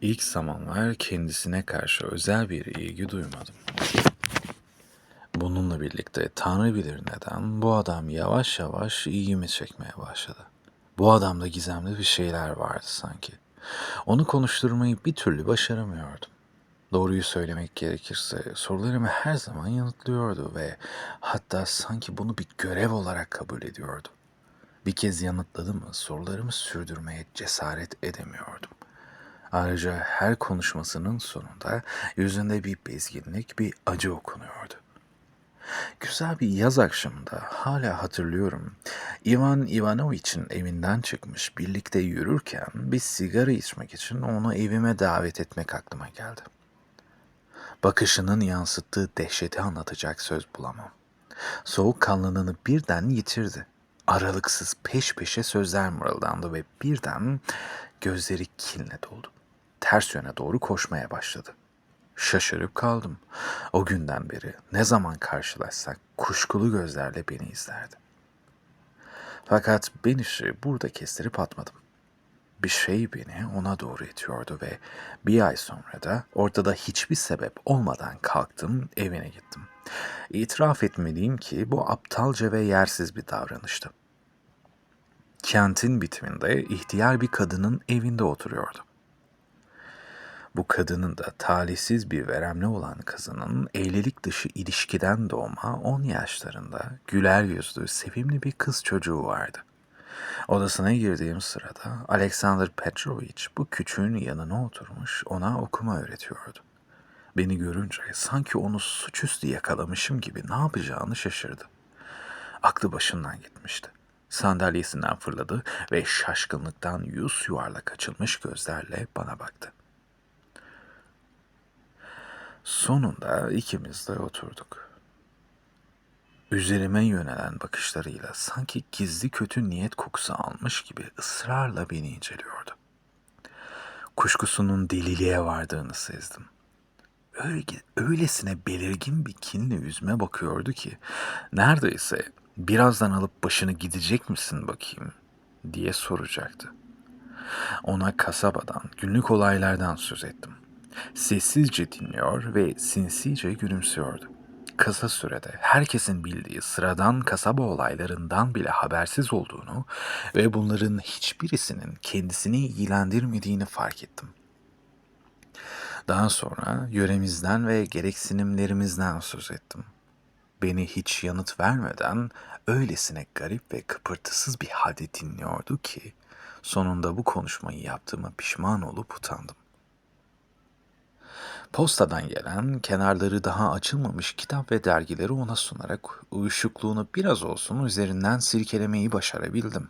İlk zamanlar kendisine karşı özel bir ilgi duymadım. Bununla birlikte Tanrı bilir neden bu adam yavaş yavaş ilgimi çekmeye başladı. Bu adamda gizemli bir şeyler vardı sanki. Onu konuşturmayı bir türlü başaramıyordum. Doğruyu söylemek gerekirse sorularımı her zaman yanıtlıyordu ve hatta sanki bunu bir görev olarak kabul ediyordu. Bir kez yanıtladı mı sorularımı sürdürmeye cesaret edemiyordum. Ayrıca her konuşmasının sonunda yüzünde bir bezginlik, bir acı okunuyordu. Güzel bir yaz akşamında hala hatırlıyorum. Ivan Ivanoviç'in evinden çıkmış birlikte yürürken bir sigara içmek için onu evime davet etmek aklıma geldi. Bakışının yansıttığı dehşeti anlatacak söz bulamam. Soğukkanlılığını birden yitirdi. Aralıksız peş peşe sözler mırıldandı ve birden gözleri kinle doldu. Ters yöne doğru koşmaya başladı. Şaşırıp kaldım. O günden beri ne zaman karşılaşsak kuşkulu gözlerle beni izlerdi. Fakat ben işi burada kestirip atmadım. Bir şey beni ona doğru itiyordu ve bir ay sonra da ortada hiçbir sebep olmadan kalktım evine gittim. İtiraf etmeliyim ki bu aptalca ve yersiz bir davranıştı. Kentin bitiminde ihtiyar bir kadının evinde oturuyordu. Bu kadının da talihsiz bir veremli olan kızının evlilik dışı ilişkiden doğma 10 yaşlarında güler yüzlü sevimli bir kız çocuğu vardı. Odasına girdiğim sırada Alexander Petrovich bu küçüğün yanına oturmuş ona okuma öğretiyordu. Beni görünce sanki onu suçüstü yakalamışım gibi ne yapacağını şaşırdı. Aklı başından gitmişti. Sandalyesinden fırladı ve şaşkınlıktan yüz yuvarlak açılmış gözlerle bana baktı. Sonunda ikimiz de oturduk. Üzerime yönelen bakışlarıyla sanki gizli kötü niyet kokusu almış gibi ısrarla beni inceliyordu. Kuşkusunun deliliğe vardığını sezdim. Öyle, öylesine belirgin bir kinle yüzüme bakıyordu ki neredeyse birazdan alıp başını gidecek misin bakayım diye soracaktı. Ona kasabadan, günlük olaylardan söz ettim. Sessizce dinliyor ve sinsice gülümsüyordu. Kısa sürede herkesin bildiği sıradan kasaba olaylarından bile habersiz olduğunu ve bunların hiçbirisinin kendisini ilgilendirmediğini fark ettim. Daha sonra yöremizden ve gereksinimlerimizden söz ettim. Beni hiç yanıt vermeden öylesine garip ve kıpırtısız bir halde dinliyordu ki sonunda bu konuşmayı yaptığıma pişman olup utandım. Postadan gelen, kenarları daha açılmamış kitap ve dergileri ona sunarak uyuşukluğunu biraz olsun üzerinden silkelemeyi başarabildim.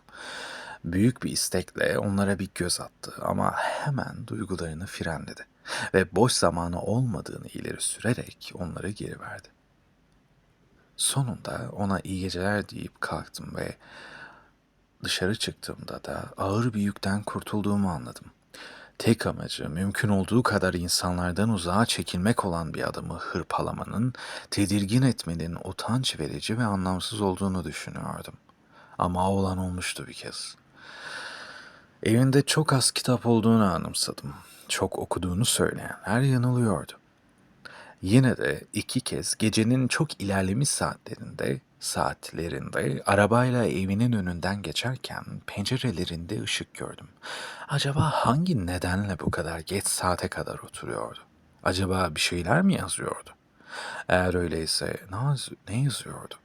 Büyük bir istekle onlara bir göz attı ama hemen duygularını frenledi ve boş zamanı olmadığını ileri sürerek onları geri verdi. Sonunda ona iyi geceler deyip kalktım ve dışarı çıktığımda da ağır bir yükten kurtulduğumu anladım. Tek amacı mümkün olduğu kadar insanlardan uzağa çekilmek olan bir adamı hırpalamanın, tedirgin etmenin utanç verici ve anlamsız olduğunu düşünüyordum. Ama olan olmuştu bir kez. Evinde çok az kitap olduğunu anımsadım. Çok okuduğunu söyleyenler yanılıyordu. Yine de iki kez gecenin çok ilerlemiş saatlerinde saatlerinde arabayla evinin önünden geçerken pencerelerinde ışık gördüm. Acaba hangi nedenle bu kadar geç saate kadar oturuyordu? Acaba bir şeyler mi yazıyordu? Eğer öyleyse ne, yaz- ne yazıyordu?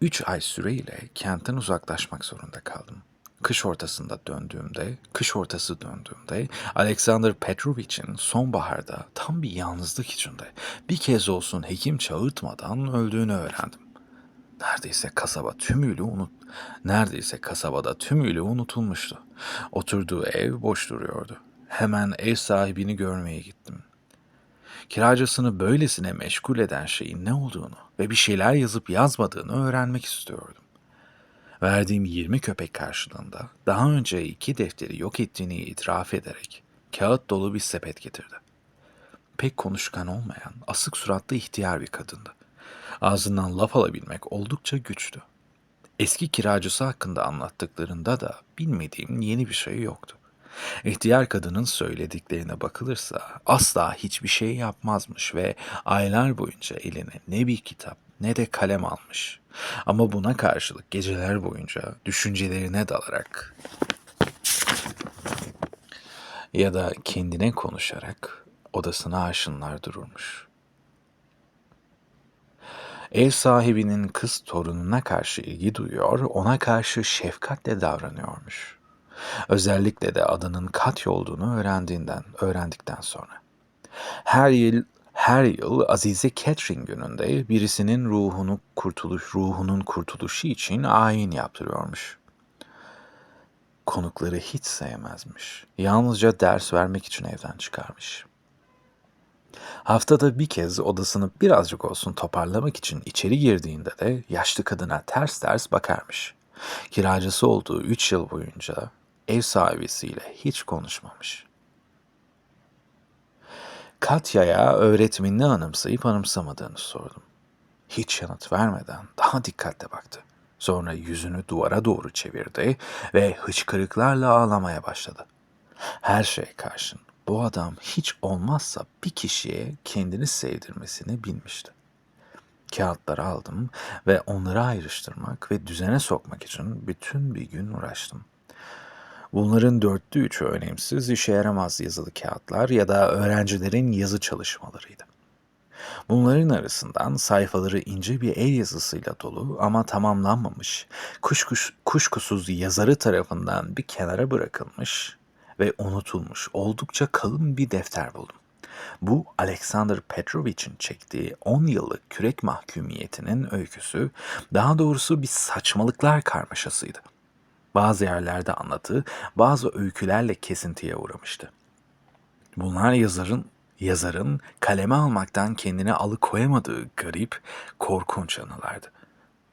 Üç ay süreyle kentten uzaklaşmak zorunda kaldım. Kış ortasında döndüğümde, kış ortası döndüğümde Alexander Petrovich'in sonbaharda tam bir yalnızlık içinde bir kez olsun hekim çağırtmadan öldüğünü öğrendim. Neredeyse kasaba tümüyle unut neredeyse kasabada tümüyle unutulmuştu. Oturduğu ev boş duruyordu. Hemen ev sahibini görmeye gittim. Kiracısını böylesine meşgul eden şeyin ne olduğunu ve bir şeyler yazıp yazmadığını öğrenmek istiyordum. Verdiğim 20 köpek karşılığında daha önce iki defteri yok ettiğini itiraf ederek kağıt dolu bir sepet getirdi. Pek konuşkan olmayan, asık suratlı ihtiyar bir kadındı. Ağzından laf alabilmek oldukça güçtü. Eski kiracısı hakkında anlattıklarında da bilmediğim yeni bir şey yoktu. İhtiyar kadının söylediklerine bakılırsa asla hiçbir şey yapmazmış ve aylar boyunca eline ne bir kitap ne de kalem almış. Ama buna karşılık geceler boyunca düşüncelerine dalarak ya da kendine konuşarak odasına aşınlar dururmuş. Ev sahibinin kız torununa karşı ilgi duyuyor, ona karşı şefkatle davranıyormuş. Özellikle de adının Katya olduğunu öğrendiğinden, öğrendikten sonra. Her yıl her yıl Azize Catherine gününde birisinin ruhunu kurtuluş ruhunun kurtuluşu için ayin yaptırıyormuş. Konukları hiç sevmezmiş. Yalnızca ders vermek için evden çıkarmış. Haftada bir kez odasını birazcık olsun toparlamak için içeri girdiğinde de yaşlı kadına ters ters bakarmış. Kiracısı olduğu üç yıl boyunca ev sahibisiyle hiç konuşmamış. Katya'ya öğretmenini anımsayıp anımsamadığını sordum. Hiç yanıt vermeden daha dikkatle baktı. Sonra yüzünü duvara doğru çevirdi ve hıçkırıklarla ağlamaya başladı. Her şeye karşın bu adam hiç olmazsa bir kişiye kendini sevdirmesini bilmişti. Kağıtları aldım ve onları ayrıştırmak ve düzene sokmak için bütün bir gün uğraştım. Bunların dörtte üçü önemsiz, işe yaramaz yazılı kağıtlar ya da öğrencilerin yazı çalışmalarıydı. Bunların arasından sayfaları ince bir el yazısıyla dolu ama tamamlanmamış, kuşkuş, kuşkusuz yazarı tarafından bir kenara bırakılmış ve unutulmuş oldukça kalın bir defter buldum. Bu Alexander Petrovich'in çektiği 10 yıllık kürek mahkumiyetinin öyküsü, daha doğrusu bir saçmalıklar karmaşasıydı. Bazı yerlerde anlatı, bazı öykülerle kesintiye uğramıştı. Bunlar yazarın yazarın kaleme almaktan kendini alıkoyamadığı garip, korkunç anılardı.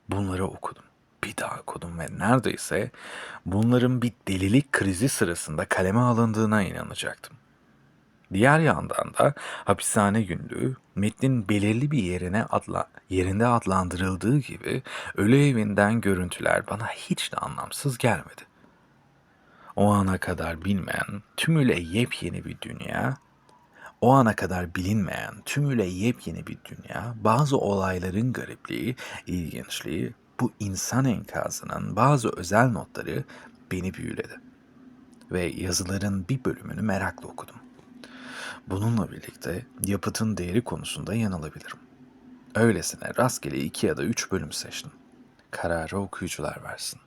Bunları okudum. Bir daha okudum ve neredeyse bunların bir delilik krizi sırasında kaleme alındığına inanacaktım. Diğer yandan da hapishane günlüğü metnin belirli bir yerine adla, yerinde adlandırıldığı gibi ölü evinden görüntüler bana hiç de anlamsız gelmedi. O ana kadar bilmeyen, tümüyle yepyeni bir dünya, o ana kadar bilinmeyen, tümüyle yepyeni bir dünya, bazı olayların garipliği, ilginçliği, bu insan enkazının bazı özel notları beni büyüledi. Ve yazıların bir bölümünü merakla okudum. Bununla birlikte yapıtın değeri konusunda yanılabilirim. Öylesine rastgele iki ya da üç bölüm seçtim. Kararı okuyucular versin.